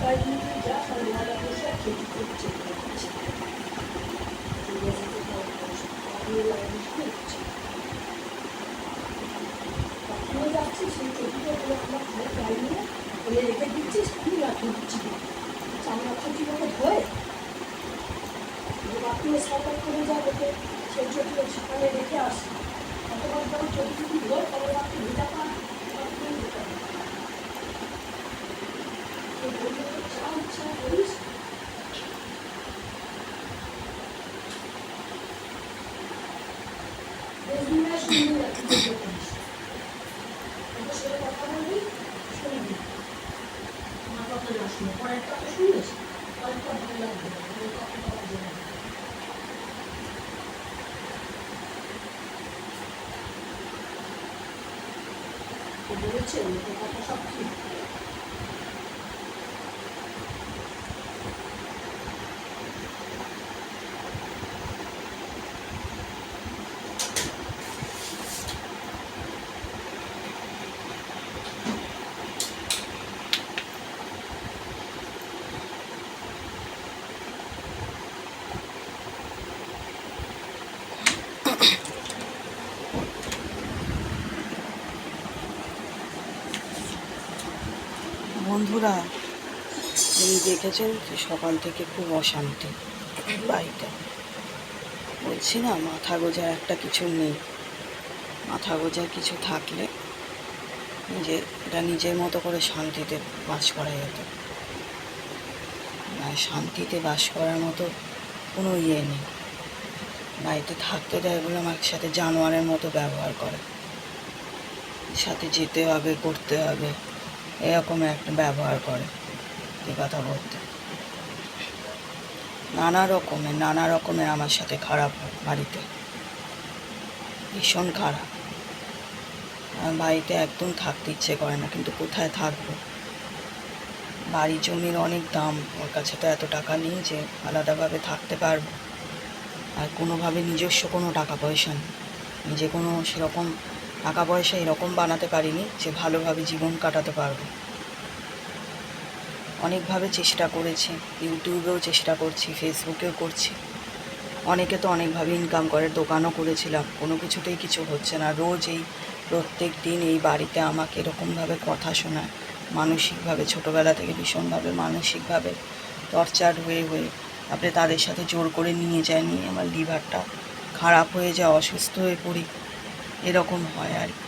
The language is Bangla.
কয়েকদিন যা সন্ধ্যাবেলা বসে খেতে করছে করছে কখনো যাচ্ছিস সেই চটিটা বলে আমার ঘরে গাড়ি নিয়ে বলে রেখে দিচ্ছিস তুই রাখে দিচ্ছি চামড়া চটি করে ধরে বাথরুমে সাইকেল করে যা রেখে সেই চটিটা সেখানে রেখে আসি অতবার ধরে চটি চটি ধরে তবে রাখতে ভেজা পা বাথরুমে যেতে হবে এই বইগুলো যা ইচ্ছা করিস দেখবি না শুনবি না তুই যেতে করিস তোদের সাথে কথা বলবি শুনবি আমার কথা না শুনে পরের শুনিস পরের ভালো লাগবে বলেছে ওদের কথা সব ঠিক। বন্ধুরা, এই দেখেছেন যে সকাল থেকে খুব অশান্তি বাড়িতে। বলছি না, মাথা গোজার একটা কিছু নেই। মাথা গোজার কিছু থাকলে নিজে, এটা নিজের মতো করে শান্তিতে বাস করা যেত। শান্তিতে বাস করার মতো কোনো ইয়ে নেই। বাড়িতে থাকতে দেয় বলে আমার সাথে জানোয়ারের মতো ব্যবহার করে। সাথে যেতে হবে, করতে হবে, এরকম একটা ব্যবহার করে এ কথা বলতে। নানা রকমের নানা রকমের আমার সাথে খারাপ হয় বাড়িতে। ভীষণ খারাপ। আমার বাড়িতে একদম থাকতে ইচ্ছে করে না, কিন্তু কোথায় থাকব? বাড়ি জমির অনেক দাম, ওর কাছে তো এত টাকা নেই যে আলাদাভাবে থাকতে পারব। আর কোনোভাবে নিজস্ব কোনো টাকা পয়সা নেই। নিজে কোনো সেরকম টাকা পয়সা এরকম বানাতে পারিনি যে ভালোভাবে জীবন কাটাতে পারব। অনেকভাবে চেষ্টা করেছি, ইউটিউবেও চেষ্টা করছি, ফেসবুকেও করছি। অনেকে তো অনেকভাবে ইনকাম করে, দোকানও করেছিলাম, কোনো কিছুতেই কিছু হচ্ছে না। রোজ এই প্রত্যেক দিন এই বাড়িতে আমাকে এরকমভাবে কথা শোনায়, মানসিকভাবে, ছোটোবেলা থেকে ভীষণভাবে মানসিকভাবে টর্চার হয়ে হয়ে তারপরে তাদের সাথে জোর করে নিয়ে যায়, নিয়ে আমার লিভারটা খারাপ হয়ে যায়, অসুস্থ হয়ে পড়ি। এরকম হয় আর কি।